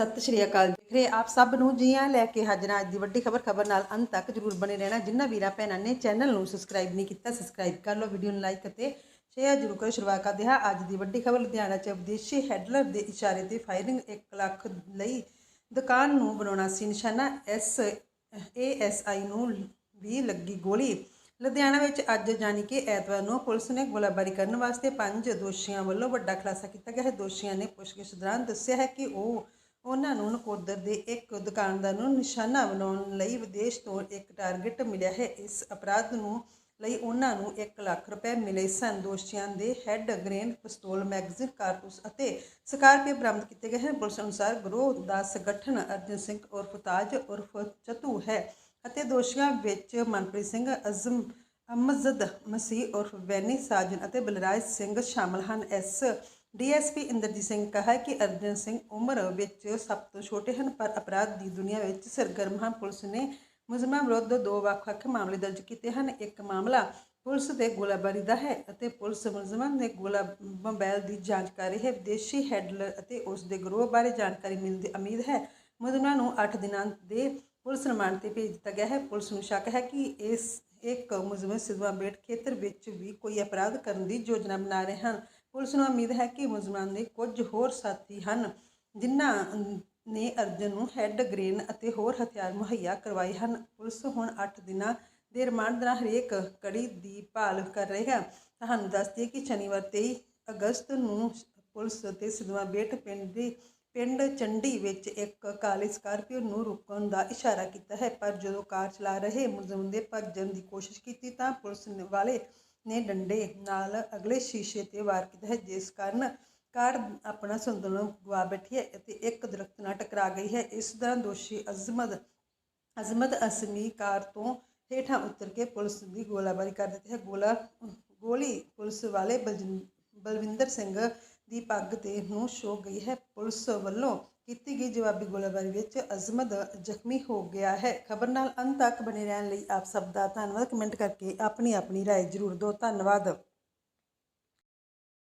ਸਤਿ ਸ਼੍ਰੀ ਅਕਾਲ ਦੇਖ ਰਹੇ ਆਪ ਸਭ ਨੂੰ ਜੀਆਂ ਲੈ ਕੇ ਹਾਜ਼ਰ ਅੱਜ ਦੀ ਵੱਡੀ ਖਬਰ ਖਬਰ ਨਾਲ ਅੰਤ ਤੱਕ ਜਰੂਰ ਬਣੇ ਰਹਿਣਾ। ਜਿੰਨਾ ਵੀਰਾਂ ਭੈਣਾਂ ਨੇ ਚੈਨਲ ਨੂੰ ਸਬਸਕ੍ਰਾਈਬ ਨਹੀਂ ਕੀਤਾ ਸਬਸਕ੍ਰਾਈਬ ਕਰ ਲਓ ਵੀਡੀਓ ਨੂੰ ਲਾਈਕ ਅਤੇ ਸ਼ੇਅਰ ਜਰੂਰ ਕਰੋ। ਸ਼ੁਰੂਆਤ ਕਰਦੇ ਹਾਂ ਅੱਜ ਦੀ ਵੱਡੀ ਖਬਰ। ਲੁਧਿਆਣਾ ਚ ਵਿਦੇਸ਼ੀ ਹੈਡਲਰ ਦੇ ਇਸ਼ਾਰੇ ਤੇ ਫਾਇਰਿੰਗ 1 ਲੱਖ ਲਈ ਦੁਕਾਨ ਨੂੰ ਬਣਾਉਣਾ ਸੀ ਨਿਸ਼ਾਨਾ। ਐਸ ਏਐਸਆਈ ਨੂੰ ਵੀ ਲੱਗੀ ਗੋਲੀ। ਲੁਧਿਆਣਾ ਵਿੱਚ ਅੱਜ ਜਾਣੀ ਕਿ ਐਤਵਾਰ ਨੂੰ ਪੁਲਿਸ ਨੇ ਗੋਲਾਬਾਰੀ ਕਰਨ ਵਾਸਤੇ ਪੰਜ ਦੋਸ਼ੀਆਂ ਵੱਲੋਂ ਵੱਡਾ ਖੁਲਾਸਾ ਕੀਤਾ ਗਿਆ ਹੈ। ਦੋਸ਼ੀਆਂ ਨੇ ਪੁੱਛਗਿੱਛ ਦੌਰਾਨ ਦੱਸਿਆ ਹੈ ਕਿ ਉਹ ਉਹਨਾਂ ਨੂੰ ਨਕੋਦਰ ਦੇ ਇੱਕ ਦੁਕਾਨਦਾਰ ਨੂੰ ਨਿਸ਼ਾਨਾ ਬਣਾਉਣ ਲਈ ਵਿਦੇਸ਼ ਤੋਂ ਇੱਕ ਟਾਰਗੇਟ ਮਿਲਿਆ ਹੈ। ਇਸ ਅਪਰਾਧ ਨੂੰ ਲਈ ਉਹਨਾਂ ਨੂੰ 1 ਲੱਖ ਰੁਪਏ ਮਿਲੇ ਸਨ। ਦੋਸ਼ੀਆਂ ਦੇ ਹੈੱਡ, ਗ੍ਰੇਨ ਪਿਸਤੌਲ, ਮੈਗਜ਼ੀਨ, ਕਾਰਤੂਸ ਅਤੇ ਸਕਾਰਪੀਓ ਬਰਾਮਦ ਕੀਤੇ ਗਏ ਹਨ। ਪੁਲਿਸ ਅਨੁਸਾਰ ਗਰੋਹ ਦਾ ਸੰਗਠਨ ਅਰਜਨ ਸਿੰਘ ਉਰਫ ਤਾਜ ਉਰਫ ਚਤੂ ਹੈ ਅਤੇ ਦੋਸ਼ੀਆਂ ਵਿੱਚ ਮਨਪ੍ਰੀਤ ਸਿੰਘ, ਅਜ਼ਮ ਅਮਜ਼ਦ, ਮਸੀਹ ਉਰਫ ਬੈਨੀ ਸਾਜਨ ਅਤੇ ਬਲਰਾਜ ਸਿੰਘ ਸ਼ਾਮਲ ਹਨ। ਇਸ ਡੀਐਸਪੀ ਇੰਦਰਜੀਤ ਸਿੰਘ ਕਹਾ ਕਿ ਅਰਜਨ ਸਿੰਘ ਉਮਰ ਵਿੱਚ ਸਭ ਤੋਂ ਛੋਟੇ ਹਨ, ਪਰ ਅਪਰਾਧ ਦੀ ਦੁਨੀਆ ਵਿੱਚ ਸਰਗਰਮ ਹਨ। ਪੁਲਿਸ ਨੇ ਮੁਲਜ਼ਮਾਂ ਵਿਰੁੱਧ ਦੋ ਵੱਖ-ਵੱਖ ਮਾਮਲੇ ਦਰਜ ਕੀਤੇ ਹਨ। ਇੱਕ ਮਾਮਲਾ ਪੁਲਿਸ ਦੇ ਗੋਲਾਬਾਰੀ ਦਾ ਹੈ ਅਤੇ ਪੁਲਿਸ ਮੁਲਜ਼ਮਾਂ ਦੇ ਗੋਲਾ ਬੰਬੈਲ ਦੀ ਜਾਂਚ ਕਰ ਰਹੀ ਹੈ। ਵਿਦੇਸ਼ੀ ਹੈਡਲਰ ਅਤੇ ਉਸ ਦੇ ਗਰੋਹ ਬਾਰੇ ਜਾਣਕਾਰੀ ਮਿਲਣ ਦੀ ਉਮੀਦ ਹੈ। ਮੁਲਜ਼ਮਾਂ ਨੂੰ 8 ਦਿਨਾਂ ਦੇ ਪੁਲਿਸ ਰਿਮਾਂਡ ਤੇ ਭੇਜ ਦਿੱਤਾ ਗਿਆ ਹੈ। ਪੁਲਿਸ ਨੂੰ ਸ਼ੱਕ ਹੈ ਕਿ ਇਸ ਇੱਕ ਮੁਲਜ਼ਮ ਸਿਦਵਾ ਬੇਟ ਖੇਤਰ ਵਿੱਚ ਵੀ ਕੋਈ ਅਪਰਾਧ ਕਰਨ ਦੀ ਯੋਜਨਾ ਬਣਾ ਰਹੇ ਹਨ। ਪੁਲਿਸ ਨੂੰ ਉਮੀਦ ਹੈ ਕਿ ਮੁਲਜ਼ਮਾਂ ਦੇ ਕੁਝ ਹੋਰ ਸਾਥੀ ਹਨ, ਜਿਨ੍ਹਾਂ ਨੇ ਅਰਜਨ ਨੂੰ ਹੈੱਡ ਗ੍ਰੇਨ ਅਤੇ ਹੋਰ ਹਥਿਆਰ ਮੁਹੱਈਆ ਕਰਵਾਏ ਹਨ। ਪੁਲਿਸ ਹੁਣ 8 ਦਿਨਾਂ ਦੇ ਰਿਮਾਂਡ ਦੌਰਾਨ ਹਰੇਕ ਕੜੀ ਦੀ ਭਾਲ ਕਰ ਰਹੀ ਹੈ। ਤੁਹਾਨੂੰ ਦੱਸ ਕਿ ਸ਼ਨੀਵਾਰ 23 ਅਗਸਤ ਨੂੰ ਪੁਲਿਸ ਤੇ ਸਿਦਵਾ ਬੇਟ ਪਿੰਡ ਦੀ ਪਿੰਡ ਚੰਡੀ ਵਿੱਚ ਇੱਕ ਕਾਲੀ ਸਕਾਰਪੀਓ ਨੂੰ ਰੁਕਣ ਦਾ ਇਸ਼ਾਰਾ ਕੀਤਾ ਹੈ। ਪਰ ਜਦੋਂ ਕਾਰ ਚਲਾ ਰਹੇ ਮੁਲਜ਼ਮ ਦੇ ਭੱਜਣ ਦੀ ਕੋਸ਼ਿਸ਼ ਕੀਤੀ ਤਾਂ ਪੁਲਿਸ ਵਾਲੇ ਨੇ ਡੰਡੇ ਨਾਲ ਅਗਲੇ ਸ਼ੀਸ਼ੇ ਤੇ ਵਾਰ ਕੀਤਾ ਹੈ, ਜਿਸ ਕਾਰਨ ਕਾਰ ਆਪਣਾ ਸੰਤੁਲਨ ਗਵਾ ਬੈਠੀ ਹੈ ਅਤੇ ਇੱਕ ਦਰਖਤ ਨਾਲ ਟਕਰਾ ਗਈ ਹੈ। ਇਸ ਦੌਰਾਨ ਦੋਸ਼ੀ ਅਜ਼ਮਤ ਅਜ਼ਮਤ ਅਸਮੀ ਕਾਰ ਤੋਂ ਹੇਠਾਂ ਉਤਰ ਕੇ ਪੁਲਿਸ ਦੀ ਗੋਲਾਬਾਰੀ ਕਰ ਦਿੱਤੀ ਹੈ। ਗੋਲਾ, ਗੋਲੀ ਪੁਲਿਸ ਵਾਲੇ ਬਲਜਿੰ- ਬਲਵਿੰਦਰ ਸਿੰਘ ਦੀ ਪੱਗ ਤੇ ਨੂੰ ਛੋ ਗਈ ਹੈ। ਪੁਲਿਸ ਵੱਲੋਂ ਕੀਤੀ ਗਈ ਜਵਾਬੀ ਗੋਲਾਬਾਰੀ ਵਿੱਚ ਅਜ਼ਮਤ ਜ਼ਖਮੀ ਹੋ ਗਿਆ ਹੈ ਖਬਰ ਨਾਲ ਅੰਤ ਤੱਕ ਬਣੇ ਰਹਿਣ ਲਈ ਆਪ ਸਭ ਦਾ ਧੰਨਵਾਦ ਕਮੈਂਟ ਕਰਕੇ ਆਪਣੀ ਆਪਣੀ رائے ਜ਼ਰੂਰ ਦਿਓ ਧੰਨਵਾਦ